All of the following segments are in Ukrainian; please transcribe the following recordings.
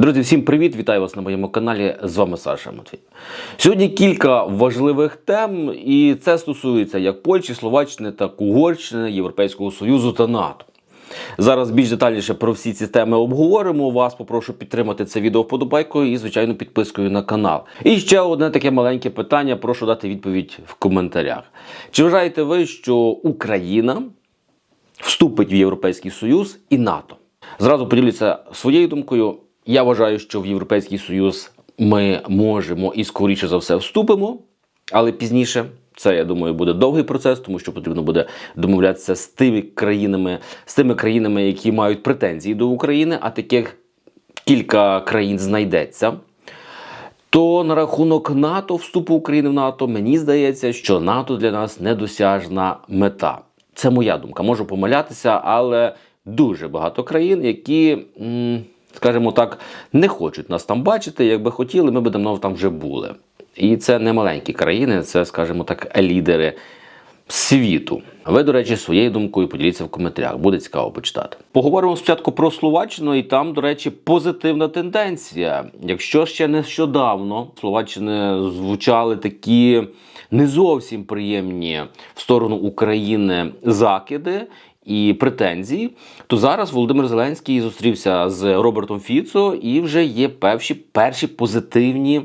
Друзі, всім привіт! Вітаю вас на моєму каналі. З вами Саша Матвій. Сьогодні кілька важливих тем, і це стосується як Польщі, Словаччини, так Угорщини, Європейського Союзу та НАТО. Зараз більш детальніше про всі ці теми обговоримо. Вас попрошу підтримати це відео вподобайкою і, звичайно, підпискою на канал. І ще одне таке маленьке питання. Прошу дати відповідь в коментарях. Чи вважаєте ви, що Україна вступить в Європейський Союз і НАТО? Зразу поділюся своєю думкою. Я вважаю, що в Європейський Союз ми можемо і скоріше за все вступимо, але пізніше. Це, я думаю, буде довгий процес, тому що потрібно буде домовлятися з тими країнами, з тими країнами, які мають претензії до України, а таких кілька країн знайдеться. То на рахунок НАТО, вступу України в НАТО, мені здається, що НАТО для нас недосяжна мета. Це моя думка. Можу помилятися, але дуже багато країн, які, м, скажімо так, не хочуть нас там бачити. Якби хотіли, ми б давно там вже були. І це не маленькі країни, це, скажімо так, лідери світу. Ви, до речі, своєю думкою поділіться в коментарях. Буде цікаво почитати. Поговоримо спочатку про Словаччину, і там, до речі, позитивна тенденція. Якщо ще нещодавно Словаччини звучали такі не зовсім приємні в сторону України закиди. І претензії, то зараз Володимир Зеленський зустрівся з Робертом Фіцо, і вже є перші, перші позитивні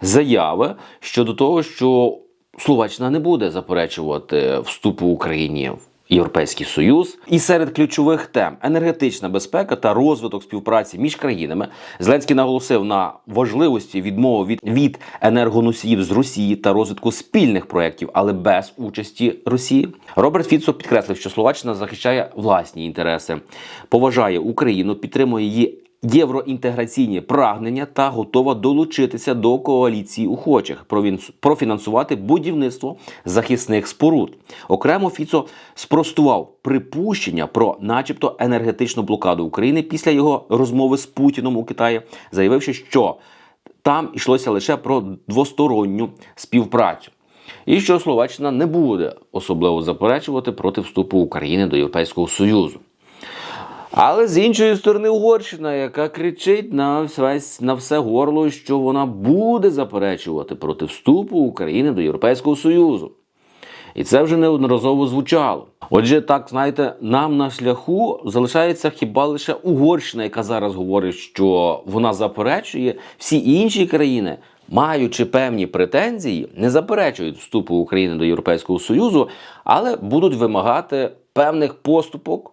заяви щодо того, що Словаччина не буде заперечувати вступу Україні в Європейський Союз. І серед ключових тем енергетична безпека та розвиток співпраці між країнами. Зеленський наголосив на важливості відмови від, від енергоносіїв з Росії та розвитку спільних проєктів, але без участі Росії. Роберт Фіцо підкреслив, що Словаччина захищає власні інтереси, поважає Україну, підтримує її євроінтеграційні прагнення та готова долучитися до коаліції охочих профінансувати будівництво захисних споруд. Окремо Фіцо спростував припущення про, начебто, енергетичну блокаду України після його розмови з Путіном у Китаї, заявивши, що там йшлося лише про двосторонню співпрацю. І що Словаччина не буде особливо заперечувати проти вступу України до Європейського Союзу. Але з іншої сторони, Угорщина, яка кричить на весь на все горло, що вона буде заперечувати проти вступу України до Європейського Союзу. І це вже неодноразово звучало. Отже, так знаєте, нам на шляху залишається хіба лише Угорщина, яка зараз говорить, що вона заперечує всі інші країни. Маючи певні претензії, не заперечують вступу України до Європейського Союзу, але будуть вимагати певних поступок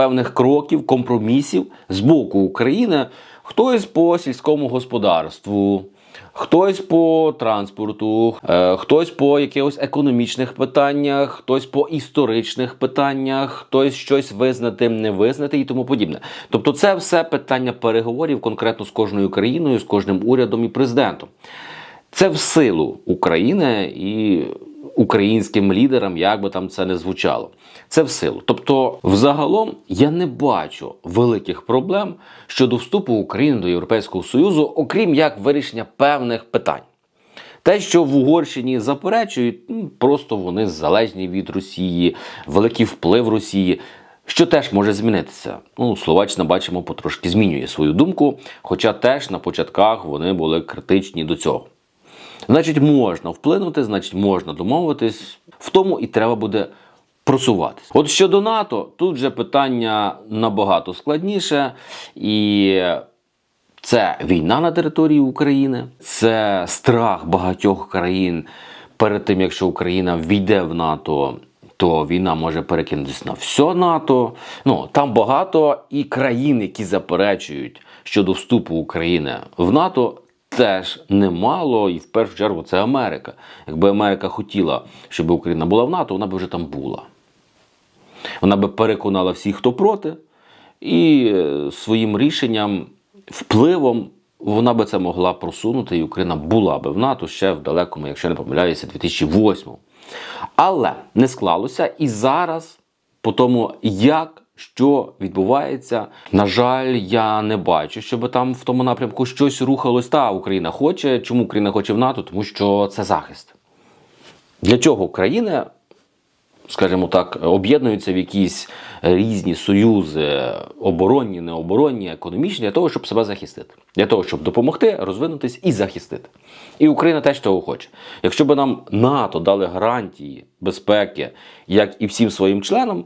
певних кроків, компромісів з боку України. Хтось по сільському господарству, хтось по транспорту, е, хтось по якихось економічних питаннях, хтось по історичних питаннях, хтось щось визнати, не визнати і тому подібне. Тобто, це все питання переговорів конкретно з кожною країною, з кожним урядом і президентом. Це в силу України і українським лідерам, як би там це не звучало. Це в силу. Тобто, взагалом, я не бачу великих проблем щодо вступу України до Європейського Союзу, окрім як вирішення певних питань. Те, що в Угорщині заперечують, ну, просто вони залежні від Росії, великий вплив Росії. Що теж може змінитися. Ну, Словаччина, бачимо, потрошки змінює свою думку, хоча теж на початках вони були критичні до цього. Значить, можна вплинути, значить, можна домовитись. В тому і треба буде просуватись. От щодо НАТО, тут вже питання набагато складніше, і це війна на території України, це страх багатьох країн перед тим, якщо Україна війде в НАТО. То війна може перекинутися на все НАТО. Ну там багато і країн, які заперечують щодо вступу України в НАТО, теж немало, і в першу чергу це Америка. Якби Америка хотіла, щоб Україна була в НАТО, вона б вже там була. Вона би переконала всіх, хто проти, і е, своїм рішенням, впливом вона би це могла просунути, і Україна була би в НАТО ще в далекому, якщо не помиляюся, 2008. Але не склалося і зараз, по тому, як що відбувається. На жаль, я не бачу, щоб там в тому напрямку щось рухалось. Та Україна хоче. Чому Україна хоче в НАТО? Тому що це захист. Для чого Україна скажімо так, об'єднуються в якісь різні союзи, оборонні, необоронні, економічні, для того, щоб себе захистити, для того, щоб допомогти, розвинутись і захистити. І Україна теж того хоче. Якщо б нам НАТО дали гарантії безпеки, як і всім своїм членам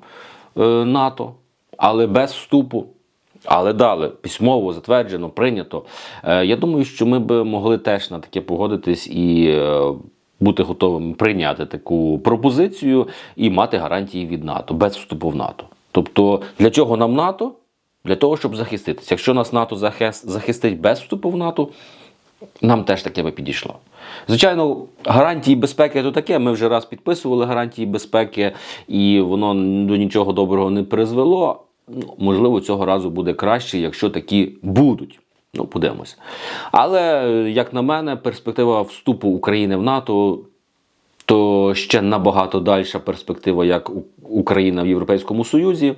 е, НАТО, але без вступу. Але дали письмово затверджено, прийнято. Е, Я думаю, що ми б могли теж на таке погодитись і е, бути готовими прийняти таку пропозицію і мати гарантії від НАТО без вступу в НАТО. Тобто, для чого нам НАТО? Для того, щоб захиститися. Якщо нас НАТО захист- захистить без вступу в НАТО, нам теж таке би підійшло. Звичайно, гарантії безпеки то таке. Ми вже раз підписували гарантії безпеки, і воно до нічого доброго не призвело. Ну, можливо, цього разу буде краще, якщо такі будуть. Ну, подивимося. Але, як на мене, перспектива вступу України в НАТО то ще набагато дальша перспектива, як Україна в Європейському Союзі.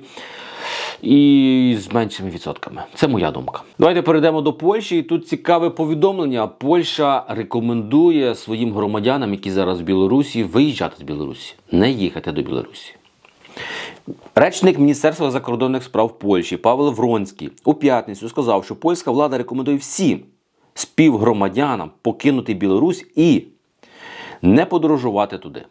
І з меншими відсотками. Це моя думка. Давайте перейдемо до Польщі. І тут цікаве повідомлення. Польща рекомендує своїм громадянам, які зараз в Білорусі, виїжджати з Білорусі, не їхати до Білорусі. Речник Міністерства закордонних справ Польщі Павел Вронський у п'ятницю сказав, що польська влада рекомендує всім співгромадянам покинути Білорусь і не подорожувати туди.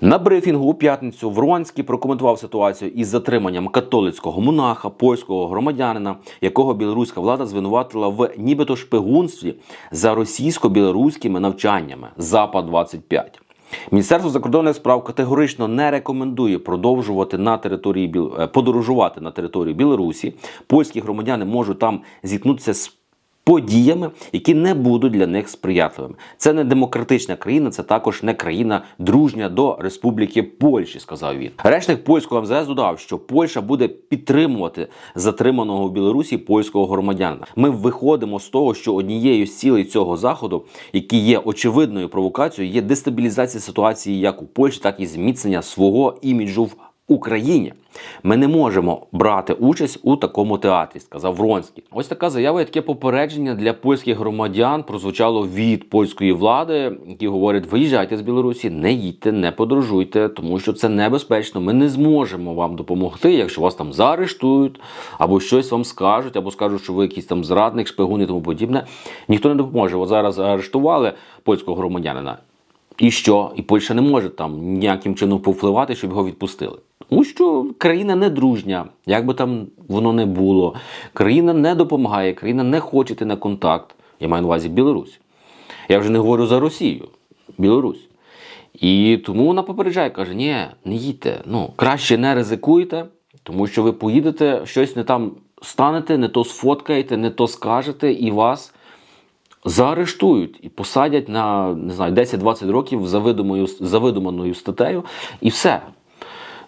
На брифінгу у п'ятницю Вронський прокоментував ситуацію із затриманням католицького монаха, польського громадянина, якого білоруська влада звинуватила в нібито шпигунстві за російсько-білоруськими навчаннями Запад 25 Міністерство закордонних справ категорично не рекомендує продовжувати на території Біл... е, подорожувати на територію Білорусі. Польські громадяни можуть там зіткнутися з подіями, які не будуть для них сприятливими. Це не демократична країна, це також не країна дружня до Республіки Польщі, сказав він. Речник польського МЗС додав, що Польща буде підтримувати затриманого у Білорусі польського громадянина. Ми виходимо з того, що однією з цілей цього заходу, які є очевидною провокацією, є дестабілізація ситуації як у Польщі, так і зміцнення свого іміджу в Україні. Ми не можемо брати участь у такому театрі, сказав Вронський. Ось така заява і таке попередження для польських громадян прозвучало від польської влади, які говорять: виїжджайте з Білорусі, не їдьте, не подорожуйте, тому що це небезпечно. Ми не зможемо вам допомогти, якщо вас там заарештують, або щось вам скажуть, або скажуть, що ви якийсь там зрадник, шпигун і тому подібне. Ніхто не допоможе. От зараз заарештували польського громадянина. І що? І Польща не може там ніяким чином повпливати, щоб його відпустили. Тому що країна не дружня, як би там воно не було. Країна не допомагає, країна не хоче йти на контакт. Я маю на увазі Білорусь. Я вже не говорю за Росію, Білорусь. І тому вона попереджає, каже: ні, не їдьте. Ну, краще не ризикуйте, тому що ви поїдете, щось не там станете, не то сфоткаєте, не то скажете, і вас заарештують і посадять на не знаю 10-20 років за видумою за видуманою статтею, і все.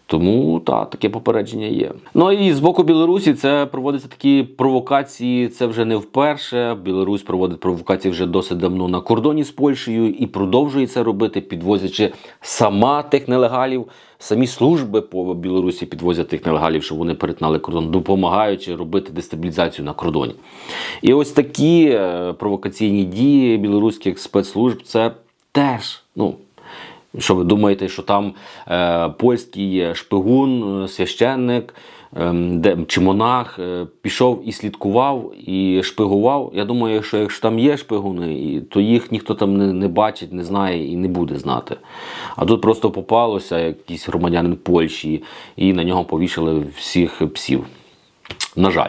Тому та таке попередження є. Ну і з боку Білорусі це проводяться такі провокації. Це вже не вперше. Білорусь проводить провокації вже досить давно на кордоні з Польщею і продовжує це робити, підвозячи сама тих нелегалів. Самі служби по Білорусі підвозять тих нелегалів, щоб вони перетнали кордон, допомагаючи робити дестабілізацію на кордоні. І ось такі е, провокаційні дії білоруських спецслужб це теж ну. Що ви думаєте, що там е, польський шпигун, е, священник е, де, чи монах е, пішов і слідкував і шпигував? Я думаю, що якщо там є шпигуни, то їх ніхто там не, не бачить, не знає і не буде знати. А тут просто попалося якийсь громадянин Польщі, і на нього повішали всіх псів. На жаль.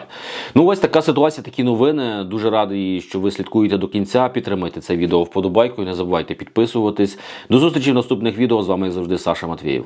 Ну, ось така ситуація, такі новини. Дуже радий, що ви слідкуєте до кінця. Підтримайте це відео вподобайкою. Не забувайте підписуватись. До зустрічі в наступних відео. З вами завжди Саша Матвієв.